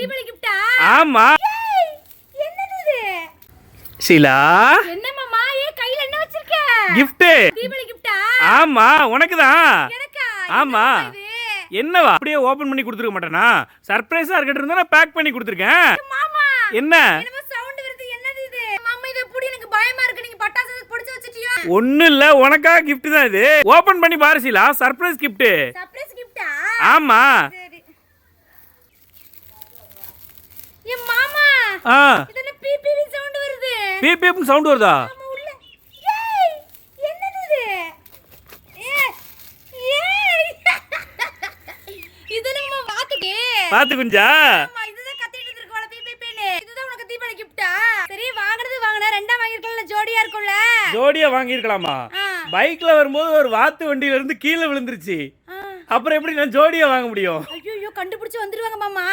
தீபாவளி கிஃப்டா ஆமா. என்னது இது? ஷீலா என்ன மாமா? ஏ கையில என்ன வச்சிருக்க? gift தீபாவளி கிஃப்டா ஆமா உனக்கு தான் எனக்கா ஆமா. என்னவா? அப்படியே ஓபன் பண்ணி கொடுத்துருக்க மாட்டேனா? சர்ப்ரைஸா இருக்கட்டும் இருந்தா நான் பேக் பண்ணி கொடுத்துருக்கேன். மாமா. என்ன? சவுண்ட் வருது. என்னது இது? மாமா இத புடி. எனக்கு பயமா இருக்கு. நீங்க பட்டாசு புடிச்சு வச்சிட்டியோ? ஒண்ணும் இல்ல. உனக்காக gift தான் இது. ஓபன் பண்ணி பாரு ஷீலா சர்ப்ரைஸ் gift சர்ப்ரைஸ் கிஃப்டா ஆமா. தீபாவளி கிஃப்டா சரி வாங்குறது வாங்குன ரெண்டா வாங்கிருக்கல ஜோடியா வாங்கியிருக்கலாமா? ஆ. பைக்ல வரும்போது ஒரு வாத்து வண்டியில இருந்து கீழே விழுந்துருச்சு. ஆ. அப்புறம் எப்படி நான் ஜோடியா வாங்க முடியும்? ஐயோ கண்டுபிடிச்சு வந்துருவாங்க மாமா.